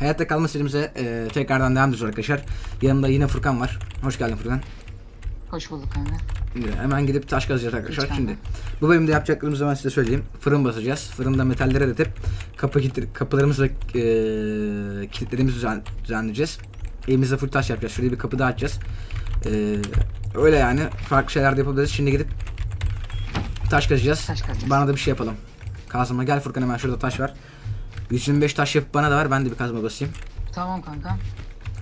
Hayatta kalma serimize e, tekrardan devam ediyoruz arkadaşlar. Yanımda yine Furkan var. Hoş geldin Furkan. Hoş bulduk kanka. Hemen gidip taş kazacağız arkadaşlar. Lütfen. Şimdi bu bölümde yapacaklarımızı ben size söyleyeyim. Fırın basacağız. Fırında metalleri eritip kapı ve e, kilitlerimizi düzen, düzenleyeceğiz. Elimizde full taş yapacağız. Şuraya bir kapı daha açacağız. E, öyle yani. Farklı şeyler de yapabiliriz. Şimdi gidip taş kazacağız. Taş kazacağız. Bana da bir şey yapalım. Kazma gel Furkan hemen şurada taş var. 125 taş yapıp bana da ver. Ben de bir kazma basayım. Tamam kanka.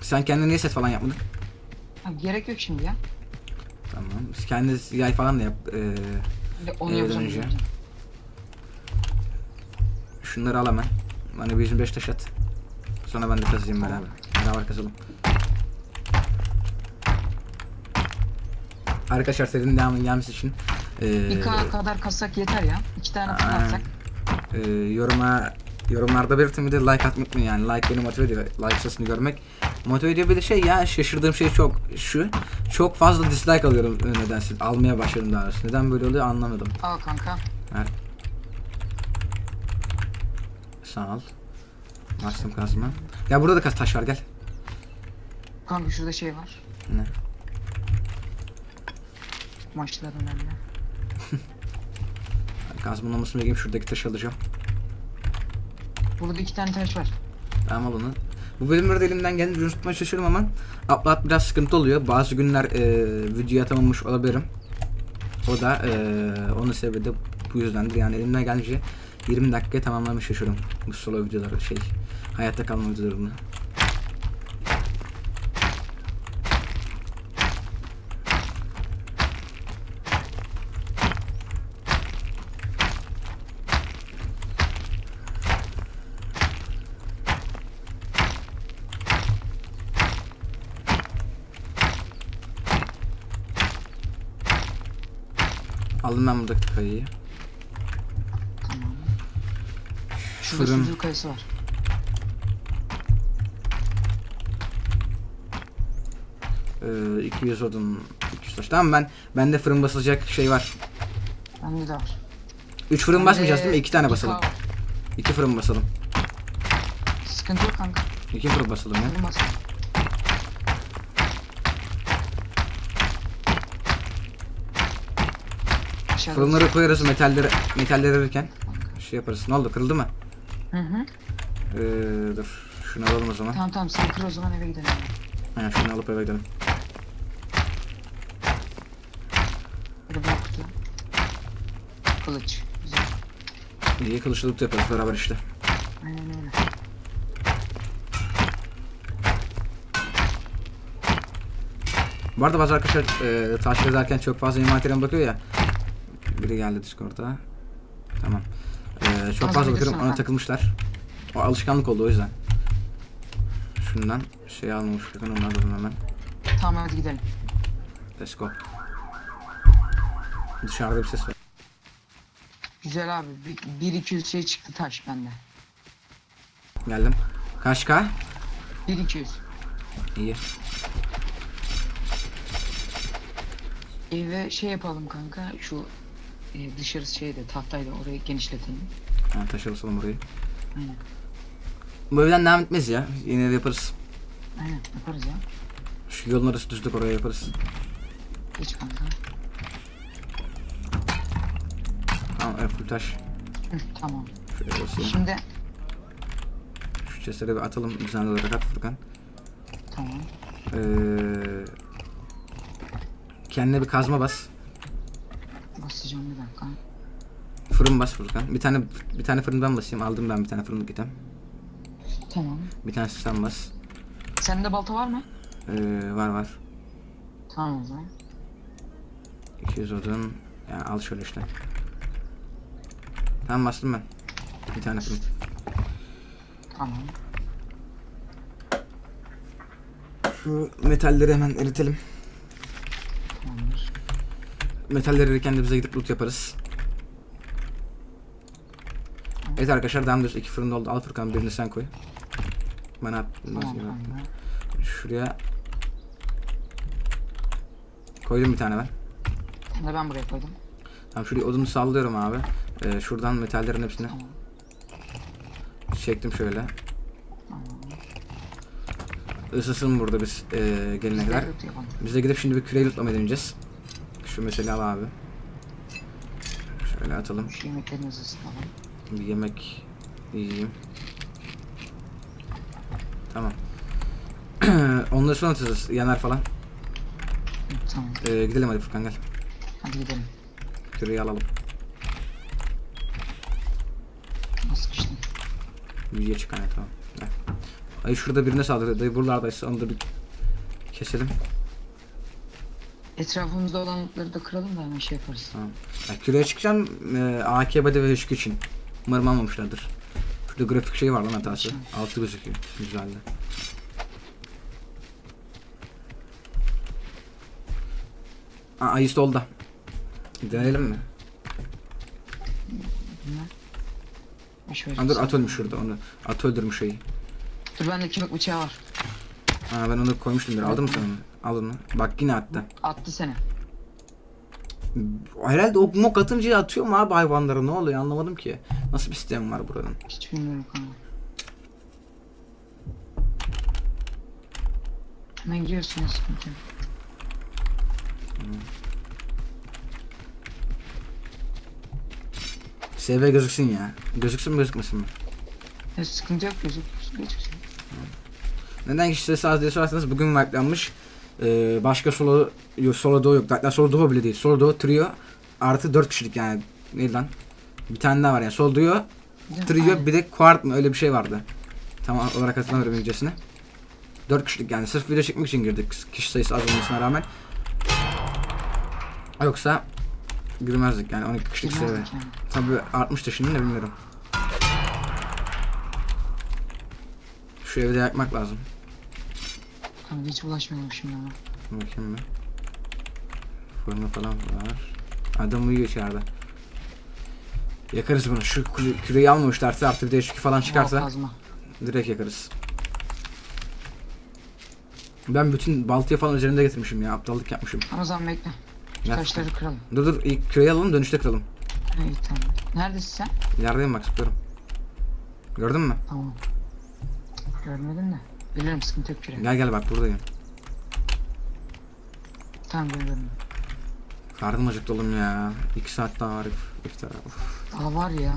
Sen kendine niye set falan yapmadın? Ha, gerek yok şimdi ya. Tamam. Kendiniz yay falan da yap. E, de onu Ee, yapacağım. önce. Şunları al hemen. Bana bir 125 taş at. Sonra ben de kazıyım beraber. Beraber kazalım. Arkadaşlar serinin devamının gelmesi için eee Bir kadar kassak yeter ya. İki tane atsak. eee, yoruma yorumlarda belirtin bir de like atmayı unutmayın yani like beni motive ediyor like sayısını görmek motive ediyor bir de şey ya şaşırdığım şey çok şu çok fazla dislike alıyorum nedense almaya başladım daha doğrusu neden böyle oluyor anlamadım Al kanka. Ver. Sağ ol. Bastım kazma. Ya burada da kaç taş var gel. Kanka şurada şey var. Ne? Maçlar önemli. Kazmanın olmasını bekleyeyim şuradaki taşı alacağım. Burada iki tane taş var. Tamam al onu. Bu bölümleri de elimden gelince unutmaya çalışıyorum ama upload biraz sıkıntı oluyor. Bazı günler e, video atamamış olabilirim. O da e, onun sebebi de bu yüzdendir. Yani elimden gelince 20 dakikaya tamamlamış çalışıyorum. Bu solo videoları şey hayatta kalma videolarını. Aldım ben buradaki kayıyı. Tamam. Şurada Fırın. sucuk kayısı var. Ee, 200 odun 200 taş. Tamam ben bende fırın basılacak şey var. Bende de var. 3 fırın Bende basmayacağız değil mi? 2 tane iki basalım. K- 2 fırın basalım. Sıkıntı yok kanka. 2 fırın basalım ya. Fırın bas. Aşağıda Fırınları koyarız metalleri metalleri verirken şey yaparız. Ne oldu? Kırıldı mı? Hı hı. Ee, dur. Şunu alalım o zaman. Tamam tamam sen kır o zaman eve gidelim. Aynen şunu alıp eve gidelim. Kutu. Kılıç. Güzel. İyi kılıçlılık da yaparız beraber işte. Aynen öyle. Bu arada bazı arkadaşlar e, taş yazarken çok fazla envanterine bakıyor ya. Biri geldi Discord'a. Tamam. E, çok Az fazla bir bakıyorum ona takılmışlar. O alışkanlık oldu o yüzden. Şundan şey almamış. Bakın onu alalım hemen. Tamam hadi gidelim. Let's go. Dışarıda bir ses var. Güzel abi. 1-200 şey çıktı taş bende. Geldim. Kaç K? 1-200. İyi. Eve şey yapalım kanka. Şu e, dışarısı şeyde tahtayla orayı genişletelim. Ha, taşı basalım burayı. Aynen. Bu evden devam etmez ya. Yine de yaparız. Aynen yaparız ya. Şu yolun arası düzlük oraya yaparız. Geç kanka. Tamam evet full taş. Hı, tamam. Şöyle basayım. Şimdi Şu chest'lere bir atalım. Düzenli olarak at Furkan. tamam. Ee, kendine bir kazma bas. Basacağım bir dakika. Fırın bas Furkan. Bir tane bir tane fırın ben basayım. Aldım ben bir tane fırınlık item. Tamam. Bir tane sen bas. Sende balta var mı? Ee, var var. Tamam o zaman. 200 odun. Yani al şöyle işte. Tamam bastım ben. Bir tane fırın. Tamam. Şu metalleri hemen eritelim. Metalleri erirken de bize gidip loot yaparız. Evet arkadaşlar devam ediyoruz. İki fırın oldu. Al Furkan birini sen koy. Bana at. Tamam. Şuraya koydum bir tane ben. Da ben buraya koydum. Tamam şuraya odunu sallıyorum abi. Ee, şuradan metallerin hepsini Tamam. çektim şöyle. Tamam. ısısın burada biz e, gelene kadar. Biz de gidip şimdi bir küreyi lootlamaya deneyeceğiz. Şu mesela al abi. Şöyle atalım. Şu yemeklerinizi ısıtalım. Bir yemek yiyeyim. Tamam. Onları sonra atacağız. Yanar falan. Tamam. Ee, gidelim hadi Furkan gel. Hadi gidelim. Küreyi alalım. Nasıl işte? Yüzeye çıkan ya tamam. Ay şurada birine saldırıyor. Dayı buralardaysa onu da bir keselim. Etrafımızda olan lootları da kıralım da hemen şey yaparız. Tamam. Ya, küreye çıkacağım. E, AKB'de ve HQ için. Umarım almamışlardır. Şurada grafik şey var lan hatası. Altı gözüküyor. Güzeldi. Aa, ayı solda. Deneyelim mi? Ver. Ha, dur at ölmüş şurada onu. At öldürmüş şeyi. Dur bende kemik bıçağı var. Ha ben onu koymuştum bir. Aldın mı sen onu? Al onu. Bak yine attı. Attı seni. Herhalde o mok atınca atıyor mu abi hayvanlara ne oluyor anlamadım ki. Nasıl bir sistem var buranın? Hiç bilmiyorum kanka. Hemen giriyorsun ya sıkıntı. SV gözüksün ya. Gözüksün mü gözükmesin mi? Ya sıkıntı yok gözük. Gözüksün. Neden kişi sesi az diye sorarsanız bugün wipelanmış. Ee, başka solo yok, solo duo yok. Hatta solo duo bile değil. Solo duo trio artı 4 kişilik yani. Neydi lan? Bir tane daha var yani. Solo duo, trio bir de quart mı öyle bir şey vardı. Tam olarak hatırlamıyorum İngilizcesini. 4 kişilik yani sırf video çekmek için girdik. Kişi sayısı az olmasına rağmen. Yoksa girmezdik yani 12 kişilik seviye. Yani. Tabi artmış da şimdi de bilmiyorum. Şu evi de yakmak lazım. Kanka hiç bulaşmayalım şimdi ama. Bakayım bir. Fırını falan var. Adam uyuyor içeride. Yakarız bunu. Şu küre- küreyi almamışlarsa artı bir de H2 falan Al çıkarsa kazma. direkt yakarız. Ben bütün baltayı falan üzerinde getirmişim ya. Aptallık yapmışım. Ama zaman bekle. Şu taşları kıralım. Dur dur ilk küreyi alalım dönüşte kıralım. İyi tamam. Neredesin sen? İlerideyim bak zıplıyorum. Gördün mü? Tamam. Görmedim de. Bilirim sıkıntı yok küre. Gel gel bak buradayım. Tamam görüyorum. Karnım acıktı oğlum ya. 2 saat daha var if- iftara. Daha var ya.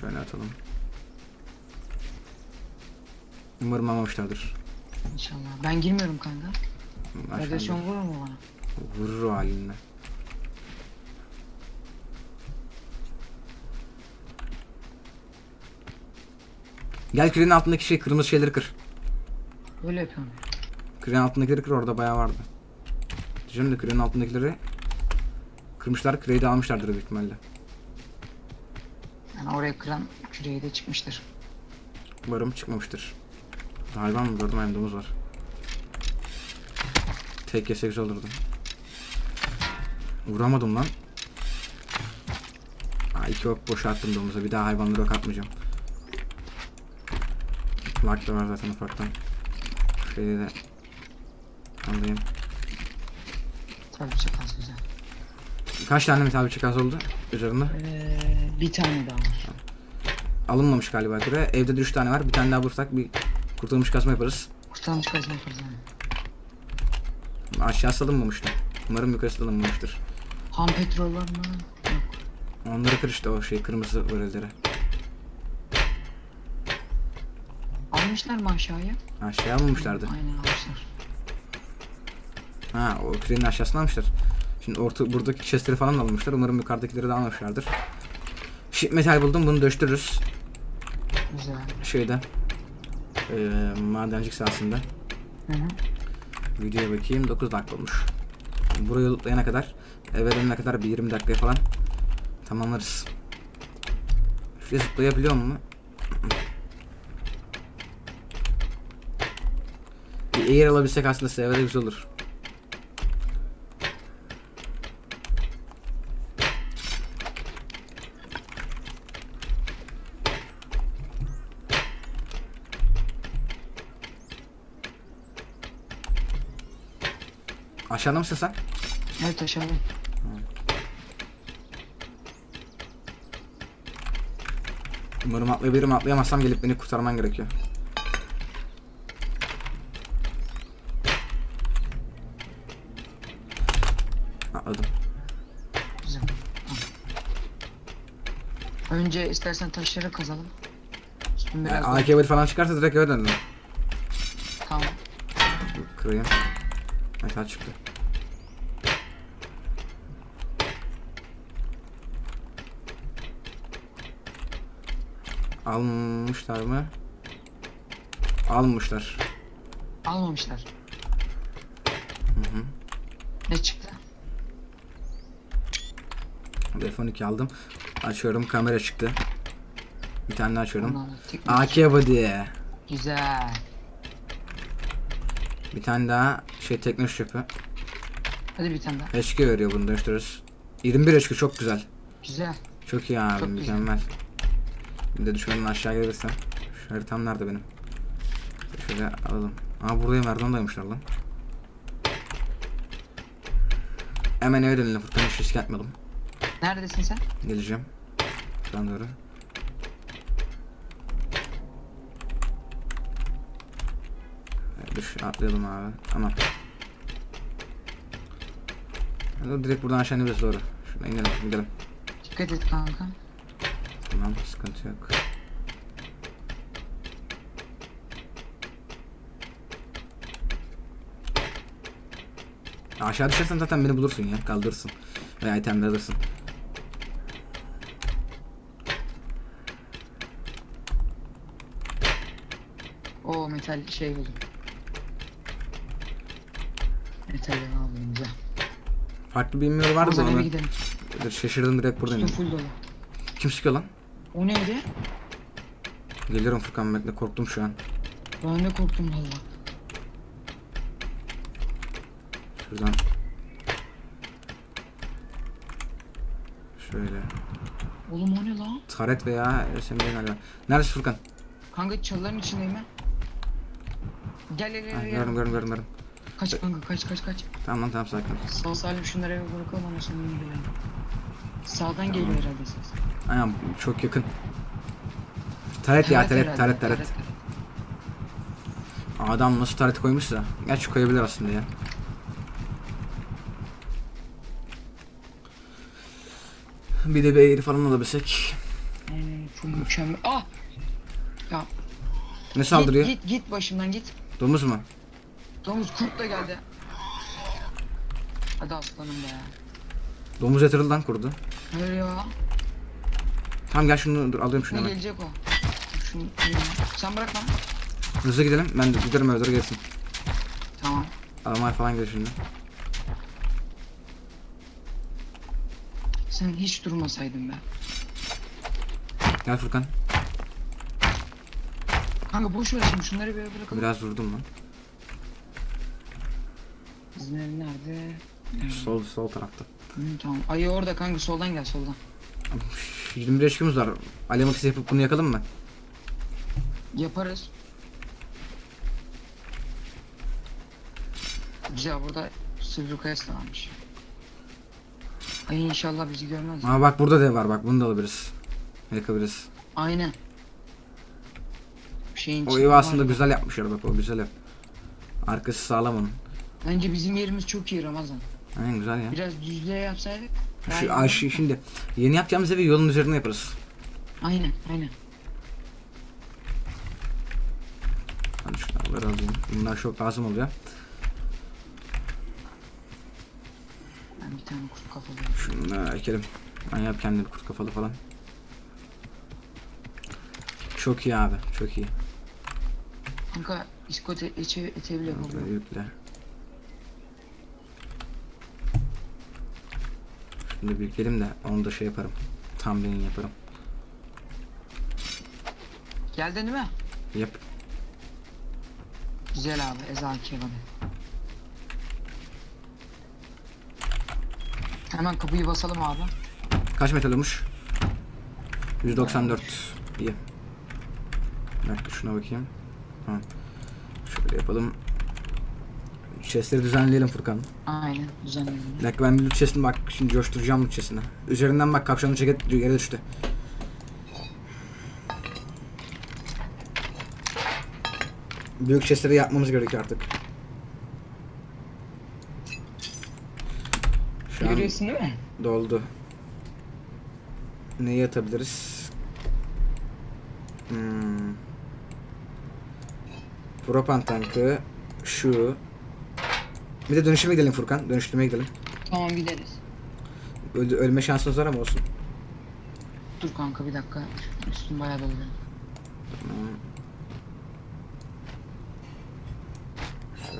Şöyle atalım. Umarım almamışlardır. İnşallah. Ben girmiyorum kanka. Aşağıda. Radyasyon vurur mu bana? Vurur o halinle. Gel kürenin altındaki şey kırmızı şeyleri kır. Böyle yapıyorum. Kürenin altındakileri kır orada bayağı vardı. Diyeceğim de kürenin altındakileri kırmışlar küreyi de almışlardır büyük ihtimalle. Yani oraya kıran küreği de çıkmıştır. Umarım çıkmamıştır. Hayvan mı gördüm hem domuz var. Tek yese güzel olurdu. Vuramadım lan. Aa, iki ok boşa attım domuza. Bir daha hayvanlara ok atmayacağım. Lag da var zaten ufaktan. Şeyde de alayım. Tabii çok az güzel. Kaç tane metal bıçak az oldu üzerinde? Ee, bir tane daha var. Alınmamış galiba göre. Evde de 3 tane var. Bir tane daha bulursak bir kurtulmuş kazma yaparız. Kurtarmış kazma yaparız yani. Aşağısı alınmamıştı. Umarım yukarısı alınmamıştır. Ham petrol var mı? Yok. Onları kır işte o şey kırmızı bölgeleri. Almışlar mı aşağıya? Aşağı almamışlardı. Aynen almışlar. Ha o kürenin aşağısına almışlar. Şimdi orta buradaki chestleri falan da almışlar. Umarım yukarıdakileri de almışlardır. Sheet metal buldum. Bunu döştürürüz. Güzel. Şeyde. Eee madencik sahasında. Hı hı. Videoya bakayım. 9 dakika olmuş. Burayı lootlayana kadar eve dönene kadar bir 20 dakika falan tamamlarız. Şuraya zıplayabiliyor mu? Bir air alabilsek aslında sevede güzel olur. Aşağıda mısın sen? Evet aşağıda. Umarım atlayabilirim. Atlayamazsam gelip beni kurtarman gerekiyor. Önce istersen taşları kazalım. Üstün biraz Yani daha- AK falan çıkarsa direkt eve döndüm. Tamam. Kırayım. Metal çıktı. Almışlar mı? Almışlar. Almamışlar. Hı hı. Ne çıktı? Telefon 2 aldım. Açıyorum kamera çıktı. Bir tane daha açıyorum. AK body. Güzel. Bir tane daha şey teknoloji çöpü. Hadi bir tane daha. HQ veriyor bunu dönüştürürüz. 21 HQ çok güzel. Güzel. Çok iyi abi Çok güzel. mükemmel. Bir de düşmanın aşağı gelirse. Şu haritam nerede benim? Şöyle alalım. Aa buraya merdiven dayamışlar lan. Hemen eve dönelim Furkan hiç risk atmayalım. Neredesin sen? Geleceğim. Şuradan doğru. Düş atlayalım abi. Tamam. Hadi direkt buradan aşağı ineriz doğru. Şuradan inelim gidelim. Dikkat et kanka. Tamam sıkıntı yok. Aşağı düşersen zaten beni bulursun ya kaldırırsın. Veya itemleri alırsın. O metal şey buldum. Metal yana alayım güzel. Farklı O da zaman eve gidelim. Dur, şaşırdım direkt buradayım. Üstü full dolu. Kim sıkıyor lan? O neydi? Geliyorum Furkan bekle korktum şu an. Ben de korktum valla. Şuradan. Şöyle. Oğlum o ne lan? Taret veya SMG galiba. Neredesin Furkan? Kanka çalıların içindeyim ben. Gel gel gel. gördüm gördüm gördüm gördüm. Kaç kanka kaç kaç kaç. Tamam lan tamam sakin. Sağ salim şunları eve bırakalım ama sonra. Sağdan geliyor herhalde ses. Aynen çok yakın. Taret ya taret taret taret. Adam nasıl taret koymuşsa. Gerçi koyabilir aslında ya. Bir de bir eğri falan alabilsek. Çok mükemmel. Ah! Ya Ne saldırıyor? Git, git git başımdan git. Domuz mu? Domuz kurt da geldi. Hadi aslanım be. Domuz yatırıldı lan kurdu. Öyle ya. Tamam gel şunu dur alıyorum şunu Ne hemen. gelecek o? Şunu, sen bırak lan. Hızlı gidelim. Ben de giderim öyle doğru gelsin. Tamam. Almanya falan gelir şimdi. Sen hiç durmasaydın be. Gel Furkan. Kanka boş ver şimdi şunları bir bırakalım. Biraz vurdum lan. Bizim ev nerede? Sol sol tarafta. Hı, tamam. Ayı orada kanka soldan gel soldan. 21 eşkimiz var. Atışı yapıp bunu yakalım mı? Yaparız. Güzel burada sivri kayası da varmış. Ay inşallah bizi görmez. Aa bak burada dev var bak bunu da alabiliriz. Yakabiliriz. Aynen. Şeyin O içinde ev var aslında ya. güzel yapmışlar bak o güzel ev. Arkası sağlam onun. Bence bizim yerimiz çok iyi Ramazan. Aynen güzel ya. Biraz düzlüğe yapsaydık. Şu, ay, şimdi yeni yapacağımız evi yolun üzerinde yaparız. Aynen aynen. Hadi şunları alayım. Bunlar çok lazım oluyor. Ben bir tane kurt kafalı. Şunları ekelim. Ben yap kendini kurt kafalı falan. Çok iyi abi çok iyi. Kanka iskote ete, ete bile Böyle yapalım. yükle. Şimdi büyütelim de onu da şey yaparım. Tam benim yaparım. Geldin değil mi? Yap. Güzel abi Ezal kebabı. Hemen kapıyı basalım abi. Kaç metal olmuş? 194. İyi. Bir dakika şuna bakayım. Şöyle yapalım. Chestleri düzenleyelim Furkan. Aynen düzenleyelim. Bir dakika ben bir loot bak şimdi coşturacağım loot chestini. Üzerinden bak kapşonlu ceket yere düştü. Büyük chestleri yapmamız gerekiyor artık. Şu Görüyorsun değil mi? Doldu. Neyi atabiliriz? Propan tankı. Şu. Bir de dönüşüme gidelim Furkan. Dönüştürmeye gidelim. Tamam gideriz. Öl- ölme şansımız var ama olsun. Dur kanka bir dakika. Üstüm bayağı. Tamam.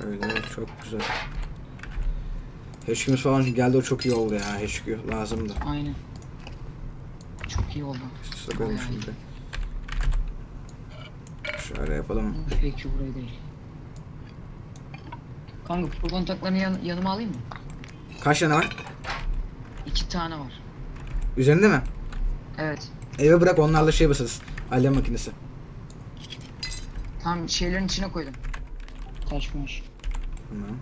Şöyle çok güzel. HQ'miz falan geldi o çok iyi oldu ya HQ lazımdı. Aynen. Çok iyi oldu. Bayağı iyi. şimdi. Şöyle yapalım. Peki burayı değil. Kanka pro kontaklarını yan, yanıma alayım mı? Kaç tane var? İki tane var. Üzerinde mi? Evet. Eve bırak onlarla şey basarız. Alem makinesi. Tam şeylerin içine koydum. Taşmış. Tamam.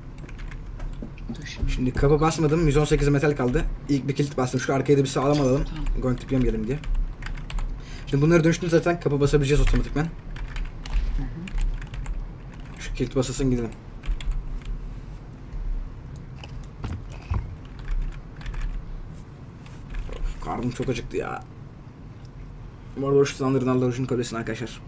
Dur şimdi. Şimdi kapı basmadım. 118 metal kaldı. İlk bir kilit bastım. Şu arkaya da bir sağlam alalım. Tamam. PM diye. Şimdi bunları dönüştüğünde zaten kapı basabileceğiz otomatikman. Şu kilit basasın gidelim. Of, karnım çok acıktı ya. Bu arada hoş sandırın Allah hoşun kalesine arkadaşlar.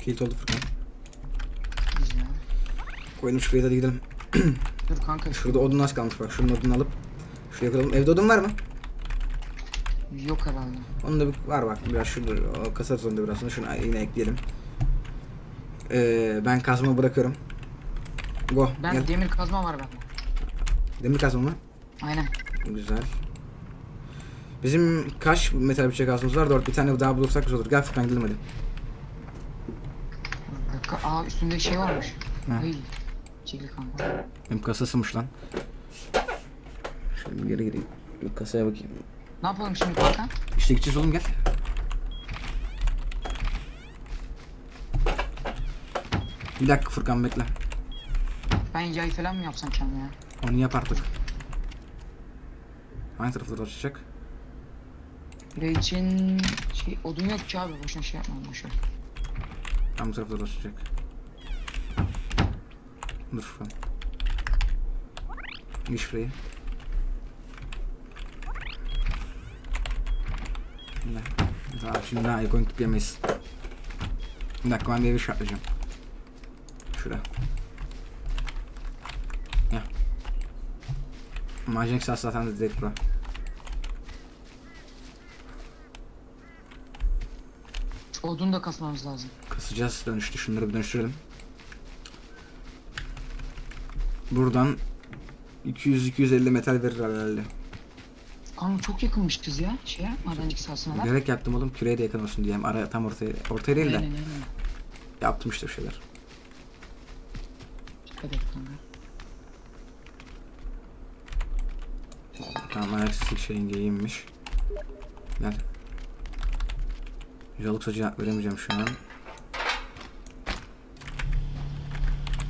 Kilit oldu Furkan. Koydum şuraya da gidelim. Dur kanka. Şurada odun az kalmış bak. Şunun odunu alıp şuraya koyalım. Evde odun var mı? Yok herhalde. Onun da bir, var bak biraz şurada o kasarız onu da biraz sonra şunu yine ekleyelim. Ee, ben kazma bırakıyorum. Go Ben gel. demir kazma var bak. Demir kazma mı? Aynen. Güzel. Bizim kaç metal bıçak kazmamız var? Dört bir tane daha bulursak güzel olur. Gel Furkan gidelim hadi. Dakika. Aa üstünde şey varmış. Ha. Hayır. Çekil kanka. Benim kasa sığmış lan. Şöyle bir geri gireyim. Bir kasaya bakayım. Ne yapalım şimdi kanka? İşte gideceğiz oğlum gel. Bir dakika Furkan bekle. Ben yay falan mı yapsam kendime ya? Onu yap artık. Hangi tarafta dolaşacak? Buraya için şey odun yok ki abi. Boşuna şey yapma boşver. Tam bu tarafta dolaşacak. Dur Furkan. Gir şurayı. Ne? Tamam şimdi daha ikonik tip yemeyiz. Bir dakika ben bir evi şartlayacağım. Şura. Ya. Majen kısası zaten de direkt bura. Odun da kasmamız lazım. Kasacağız dönüştü. Şunları bir dönüştürelim. Buradan 200-250 metal verir herhalde. Kanka çok yakınmışız ya şeye madencik sahasına bak. Bilerek yaptım oğlum küreye de yakın olsun diye. Ara tam ortaya ortaya değil de Aynen aynen. yaptım işte bir şeyler. Dikkat et kanka. Tamam ayaksızlık şeyin geyinmiş. Gel. Yoluk cevap veremeyeceğim şu an.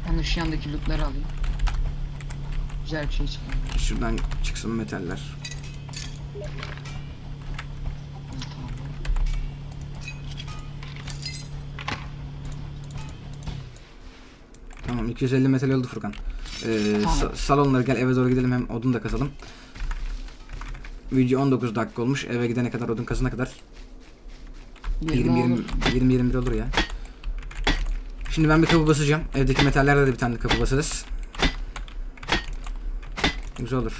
Ben de şu yandaki lootları alayım. Güzel bir şey çıkıyor. Şuradan çıksın metaller. Tamam. Tamam 250 metal oldu Furkan. Ee, sa- salonlara gel eve doğru gidelim hem odun da kazalım. Video 19 dakika olmuş. Eve gidene kadar odun kazana kadar 20 20 20 olur. 20 21 olur ya. Şimdi ben bir kapı basacağım. Evdeki metallerde de bir tane kapı basarız. Güzel olur.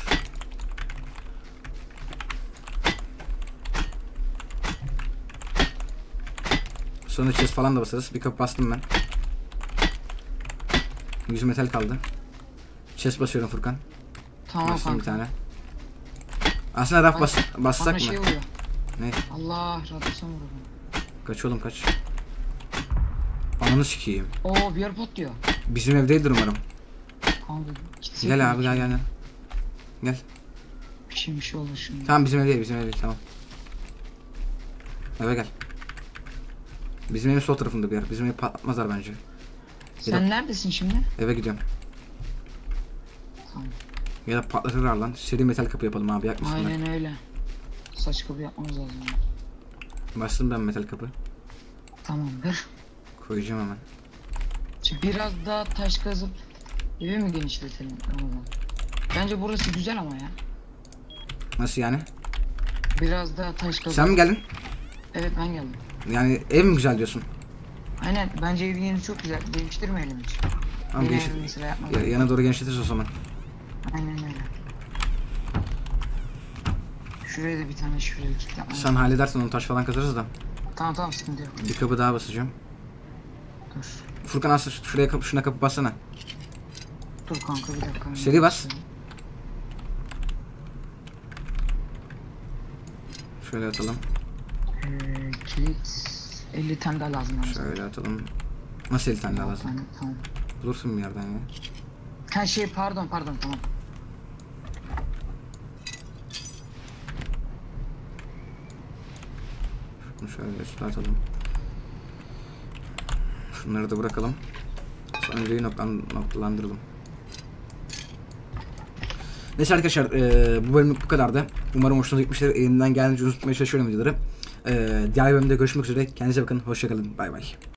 Sonra chest falan da basarız. Bir kapı bastım ben. 100 metal kaldı. Chest basıyorum Furkan. Tamam Bastım bir tane. Aslında raf bas bassak mı? şey oluyor. Ne? Allah radyasyon vuruyor. Kaç oğlum kaç. Ananı sikeyim. Oo bir yer patlıyor. Bizim ev değildir umarım. Kanka gitsek Gel abi gel gel gel. Gel. Bir şey bir şey olur şimdi. Tamam bizim ev değil bizim ev değil tamam. Eve gel. Bizim evin sol tarafında bir yer. Bizim ev patlatmazlar bence. Sen neredesin şimdi? Eve gidiyorum. Tamam. Ya da patlatırlar lan. Seri metal kapı yapalım abi yakmasınlar. Aynen öyle. Saç kabı yapmamız lazım. Bastım ben metal kapı. Tamamdır. Koyacağım hemen. Biraz daha taş kazıp evi mi genişletelim? Bence burası güzel ama ya. Nasıl yani? Biraz daha taş kazıp. Sen mi geldin? Evet ben geldim. Yani ev mi güzel diyorsun? Aynen bence evin yeri çok güzel. Değiştirmeyelim hiç. Tamam Yeni mesela ya- yana doğru genişletiriz o zaman. Aynen öyle. Şuraya da bir tane şuraya kitle yapmamız Sen halledersen onu taş falan kazarız da. Tamam tamam sıkıntı yok. Bir kapı daha basacağım. Dur. Furkan asıl şuraya kapı şuna kapı bassana. Dur kanka bir dakika. Seri bas. Şöyle atalım. Ee, kilit 50 tane daha lazım yalnız. Şöyle atalım. Nasıl 50 tane daha lazım? Tane, tamam. Bulursun bir yerden ya. Ha şey pardon pardon tamam. Şunu şöyle üstüne atalım. Şunları da bırakalım. Sonrayı noktan, noktalandıralım. Neyse arkadaşlar eee, bu bölümlük bu kadardı. Umarım hoşunuza gitmiştir. Elimden geldiğince unutmaya çalışıyorum videoları. Eee diğer bölümde görüşmek üzere. Kendinize bakın. Hoşçakalın. Bay bay.